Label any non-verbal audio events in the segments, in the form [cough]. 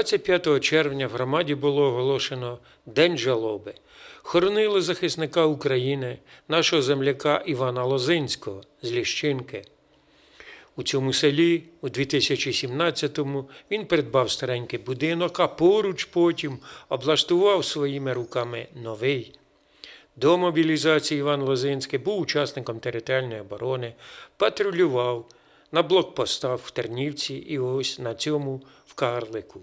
25 червня в громаді було оголошено День жалоби. Хоронили захисника України, нашого земляка Івана Лозинського з Ліщинки. У цьому селі у 2017-му він придбав старенький будинок, а поруч потім облаштував своїми руками новий. До мобілізації Іван Лозинський був учасником територіальної оборони, патрулював на блокпостах в Тернівці і ось на цьому в Карлику.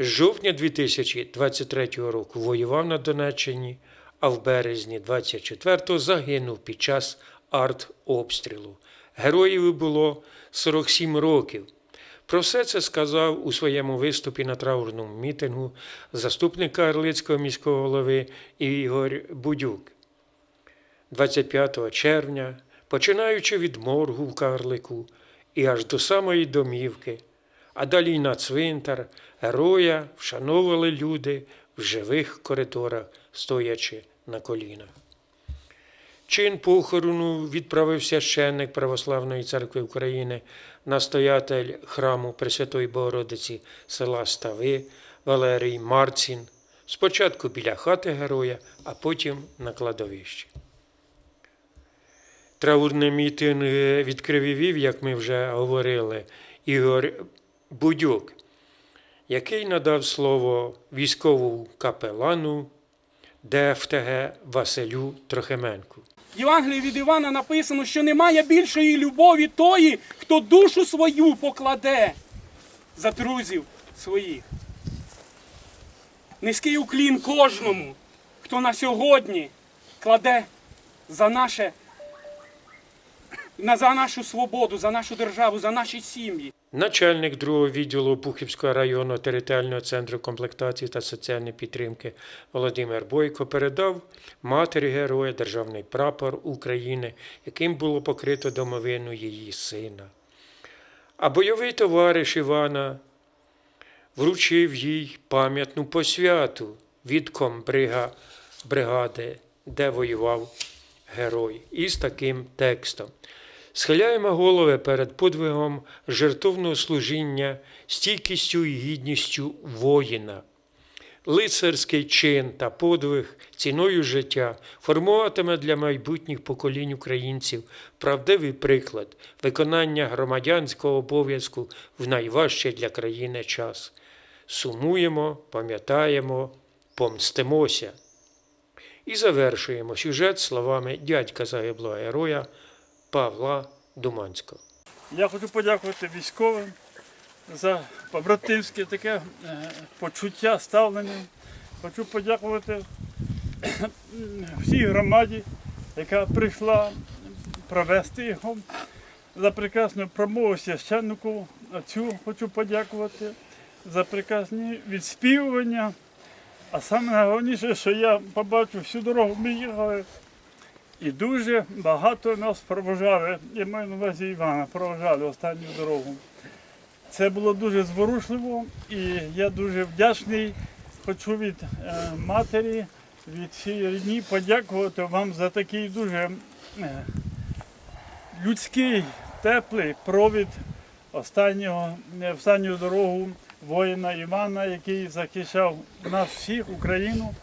З жовтня 2023 року воював на Донеччині, а в березні 24-го загинув під час артобстрілу. Героїв було 47 років. Про все це сказав у своєму виступі на траурному мітингу заступник Карлицького міського голови Ігор Будюк. 25 червня, починаючи від моргу в Карлику і аж до самої домівки, а далі на цвинтар, героя вшановували люди в живих коридорах, стоячи на колінах. Чин похорону відправив священник Православної церкви України, настоятель храму Пресвятої Богородиці села Стави Валерій Марцін, спочатку біля хати героя, а потім на кладовищі. Траурний мітинг відкрив вів, як ми вже говорили, Ігор Будюк, який надав слово військовому капелану ДФТГ Василю Трохименку. В Євангелії від Івана написано, що немає більшої любові тої, хто душу свою покладе за друзів своїх. Низький уклін кожному, хто на сьогодні кладе за наше на- за нашу свободу, за нашу державу, за наші сім'ї. Начальник другого відділу Пухівського районного територіального центру комплектації та соціальної підтримки Володимир Бойко передав матері героя державний прапор України, яким було покрито домовину її сина. А бойовий товариш Івана вручив їй пам'ятну посвяту від комбрига бригади, де воював герой, із таким текстом. Схиляємо голови перед подвигом жертовного служіння, стійкістю і гідністю воїна. Лицарський чин та подвиг ціною життя формуватиме для майбутніх поколінь українців правдивий приклад виконання громадянського обов'язку в найважчий для країни час. Сумуємо, пам'ятаємо, помстимося. І завершуємо сюжет словами дядька загиблого героя Павла Думанського. Я хочу подякувати військовим за побратимське таке е, почуття ставлення. Хочу подякувати всій громаді, яка прийшла провести його за прекрасну промову священнику. Отцю хочу подякувати за прекрасні відспівування. А найголовніше, що я побачив всю дорогу ми їхали. І дуже багато нас провожали, я маю на увазі Івана, провожали останню дорогу. Це було дуже зворушливо і я дуже вдячний. Хочу від е, матері, від всієї рідні подякувати вам за такий дуже е, людський, теплий провід останнього, е, останню дорогу воїна Івана, який захищав нас всіх, Україну.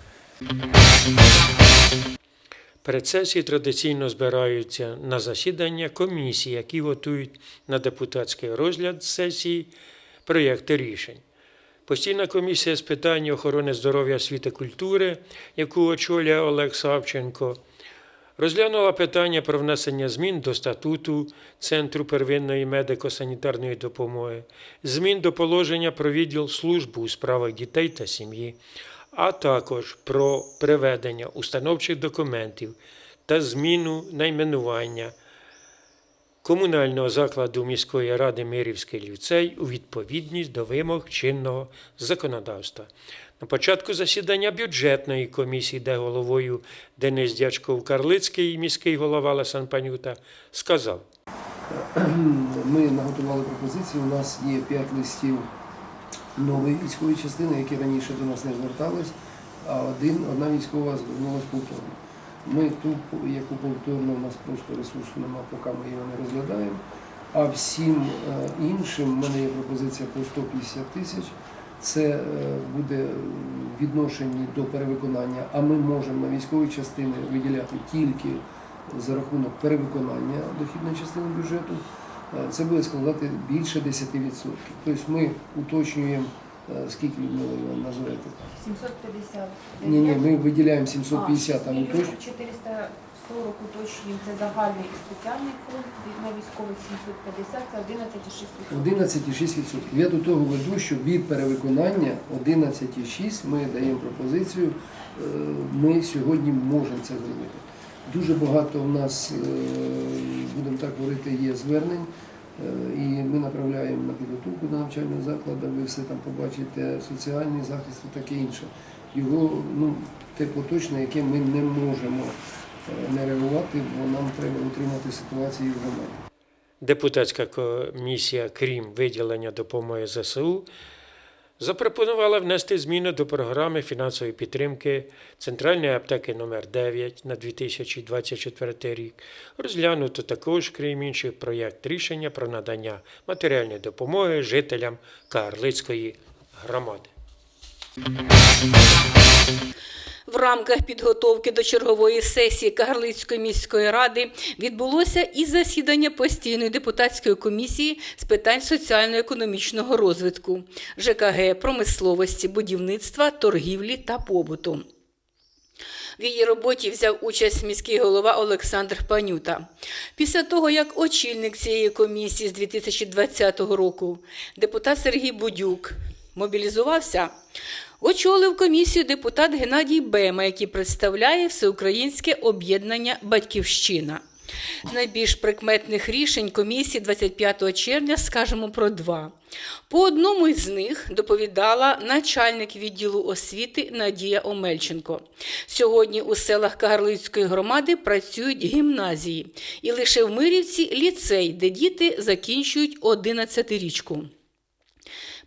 Перед сесією традиційно збираються на засідання комісії, які готують на депутатський розгляд сесії проєкти рішень. Постійна комісія з питань охорони здоров'я, освіти, культури, яку очолює Олег Савченко, розглянула питання про внесення змін до статуту Центру первинної медико-санітарної допомоги, змін до положення про відділ служби у справах дітей та сім'ї, а також про приведення установчих документів та зміну найменування комунального закладу міської ради Мирівський ліцей у відповідність до вимог чинного законодавства. На початку засідання бюджетної комісії, де головою Денис Дячков Карлицький міський голова Лесан Панюта, сказав. Ми наготували пропозиції. У нас є п'ять листів нової військової частини, які раніше до нас не звертались, а один, одна військова звернулася повторно. Ми ту, яку повторно, у нас просто ресурсу немає, поки ми його не розглядаємо. А всім е, іншим в мене є пропозиція по 150 тисяч. Це е, буде в відношенні до перевиконання, а ми можемо на військові частини виділяти тільки за рахунок перевиконання дохідної частини бюджету. Е, Це буде складати більше 10%. Тобто ми уточнюємо, е, скільки Людмила Івановна називаєте? 750. Ні, ні, ми виділяємо 750, а ми точно. 440 уточнюємо, це загальний і спеціальний фонд, від- на військових 750, це 11,6%. 11,6%. Я до того веду, що від перевиконання 11,6 ми даємо пропозицію. е, Ми сьогодні можемо це зробити. Дуже багато в нас, е, будемо так говорити, є звернень, е, і ми направляємо на підготовку до навчального закладу. Ви все там побачите, соціальний захист і таке інше. Його ну, те поточне, яке ми не можемо е, не реагувати, бо нам треба утримати ситуацію в громаді. Депутатська комісія, крім виділення допомоги ЗСУ, запропонувала внести зміни до програми фінансової підтримки Центральної аптеки номер 9 на 2024 рік. Розглянуто також, крім інших, проєкт рішення про надання матеріальної допомоги жителям Карлицької громади. В рамках підготовки до чергової сесії Кагарлицької міської ради відбулося і засідання постійної депутатської комісії з питань соціально-економічного розвитку, ЖКГ, промисловості, будівництва, торгівлі та побуту. В її роботі взяв участь міський голова Олександр Панюта. Після того, як очільник цієї комісії з 2020 року, депутат Сергій Будюк, мобілізувався, очолив комісію депутат Геннадій Бема, який представляє Всеукраїнське об'єднання Батьківщина. З найбільш прикметних рішень комісії 25 червня скажемо про два. По одному із них доповідала начальник відділу освіти Надія Омельченко. Сьогодні у селах Кагарлицької громади працюють гімназії, і лише в Мирівці ліцей, де діти закінчують 11-річку.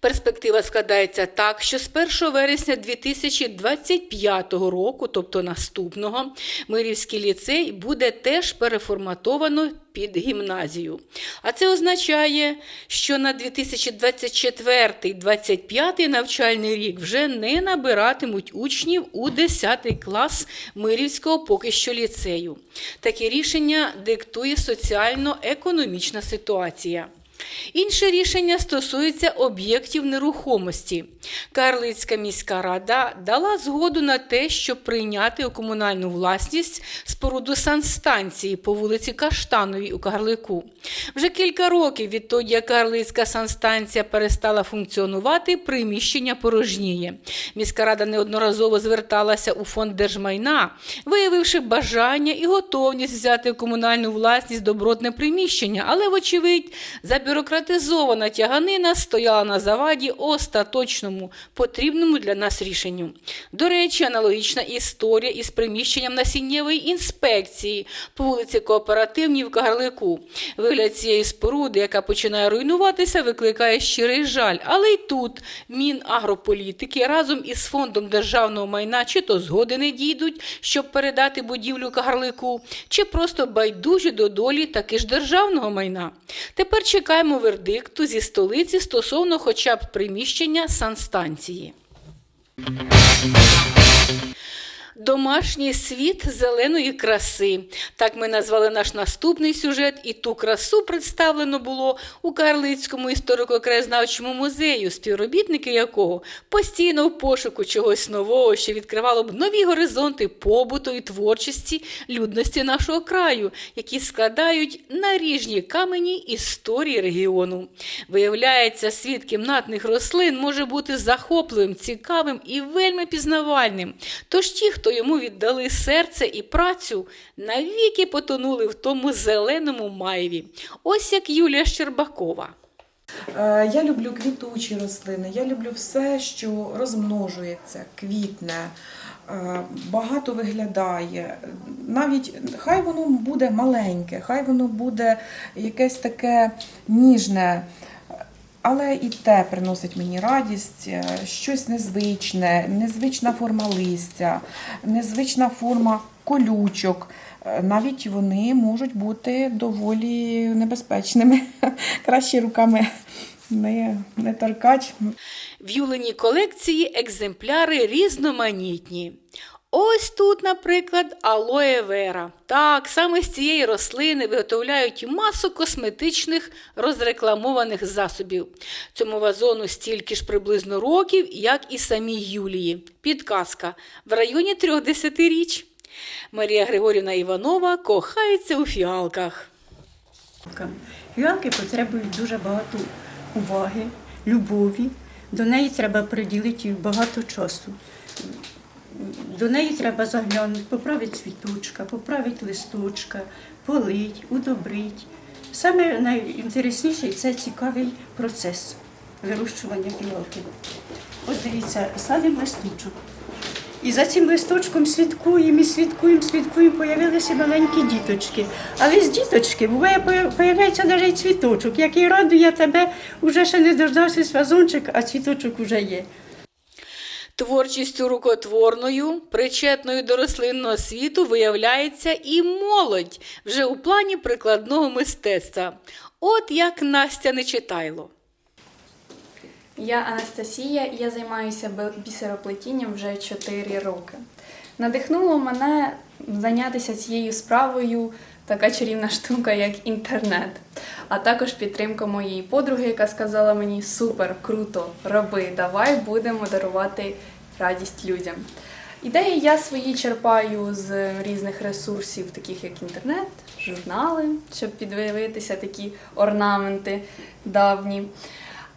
Перспектива складається так, що з 1 вересня 2025 року, тобто наступного, Мирівський ліцей буде теж переформатовано під гімназію. А це означає, що на 2024-2025 навчальний рік вже не набиратимуть учнів у 10 клас Мирівського поки що ліцею. Таке рішення диктує соціально-економічна ситуація. Інше рішення стосується об'єктів нерухомості. Карлицька міська рада дала згоду на те, щоб прийняти у комунальну власність споруду санстанції по вулиці Каштановій у Карлику. Вже кілька років відтоді, як Карлицька санстанція перестала функціонувати, приміщення порожніє. Міська рада неодноразово зверталася у фонд держмайна, виявивши бажання і готовність взяти у комунальну власність добротне приміщення, але, вочевидь, забюрократизована тяганина стояла на заваді остаточному, потрібному для нас рішенню. До речі, аналогічна історія із приміщенням насіннєвої інспекції по вулиці Кооперативній в Кагарлику. Вигляд цієї споруди, яка починає руйнуватися, викликає щирий жаль. Але й тут Мінагрополітики разом із фондом державного майна чи то згоди не дійдуть, щоб передати будівлю Кагарлику, чи просто байдужі до долі таки ж державного майна. Тепер чекаємо вердикту зі столиці стосовно хоча б приміщення санстанції. Домашній світ зеленої краси. Так ми назвали наш наступний сюжет, і ту красу представлено було у Карлицькому історико-краєзнавчому музею, співробітники якого постійно в пошуку чогось нового, що відкривало б нові горизонти побуту і творчості людності нашого краю, які складають наріжні камені історії регіону. Виявляється, світ кімнатних рослин може бути захопливим, цікавим і вельми пізнавальним. Тож ті, хто йому віддали серце і працю, навіки потонули в тому зеленому маєві. Ось як Юлія Щербакова. Е, Я люблю квітучі рослини, я люблю все, що розмножується, квітне, е, багато виглядає. Навіть хай воно буде маленьке, хай воно буде якесь таке ніжне. Але і те приносить мені радість, е, щось незвичне, незвична форма листя, незвична форма колючок. Е, Навіть вони можуть бути доволі небезпечними. [laughs] Краще руками не, не торкать. В Юленій колекції екземпляри різноманітні. Ось тут, наприклад, алоє вера. Так, саме з цієї рослини виготовляють масу косметичних розрекламованих засобів. Цьому вазону стільки ж приблизно років, як і самій Юлії. Підказка в районі трьох десятиріч. Марія Григорівна Іванова кохається у фіалках. Фіалки потребують дуже багато уваги, любові. До неї треба приділити багато часу. До неї треба заглянути, поправити цвіточка, поправити листочка, полить, удобрити. Саме найінтересніше це цікавий процес вирощування фіалки. Ось дивіться, садимо листочок. І за цим листочком слідкуємо, і слідкуємо, слідкуємо, появилися маленькі діточки. Але з діточки буває, появляється навіть цвіточок, який радує тебе, вже ще не дождався вазончик, а цвіточок вже є. Творчістю рукотворною, причетною до рослинного світу, виявляється і молодь вже у плані прикладного мистецтва. От як Настя Нечитайло. Я Анастасія, я займаюся бісероплетінням вже 4 роки. Надихнуло мене зайнятися цією справою така чарівна штука, як інтернет, а також підтримка моєї подруги, яка сказала мені супер, круто, роби, давай будемо дарувати радість людям. Ідеї я свої черпаю з різних ресурсів, таких як інтернет, журнали, щоб піддивитися такі орнаменти давні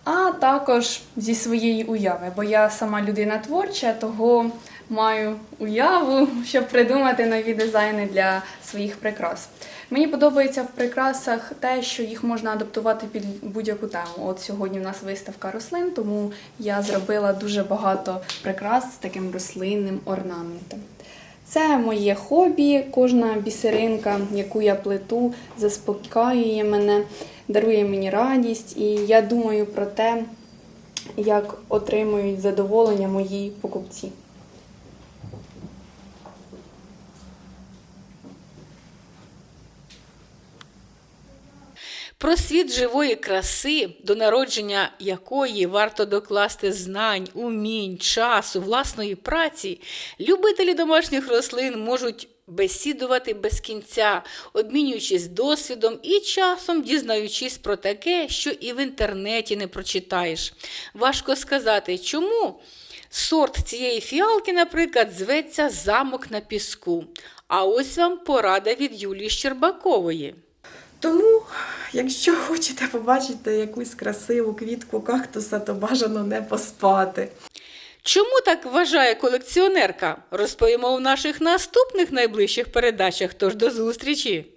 а також зі своєї уяви, бо я сама людина творча, того маю уяву, щоб придумати нові дизайни для своїх прикрас. Мені подобається в прикрасах те, що їх можна адаптувати під будь-яку тему. От сьогодні в нас виставка рослин, тому я зробила дуже багато прикрас з таким рослинним орнаментом. Це моє хобі. Кожна бісеринка, яку я плету, заспокоює мене, дарує мені радість, і я думаю про те, як отримують задоволення мої покупці. Про світ живої краси, до народження якої варто докласти знань, умінь, часу, власної праці, любителі домашніх рослин можуть бесідувати без кінця, обмінюючись досвідом і часом дізнаючись про таке, що і в інтернеті не прочитаєш. Важко сказати, чому. Сорт цієї фіалки, наприклад, зветься замок на піску. А ось вам порада від Юлії Щербакової. Тому, якщо хочете побачити якусь красиву квітку кактуса, то бажано не поспати. Чому так вважає колекціонерка? Розповімо в наших наступних найближчих передачах. Тож до зустрічі!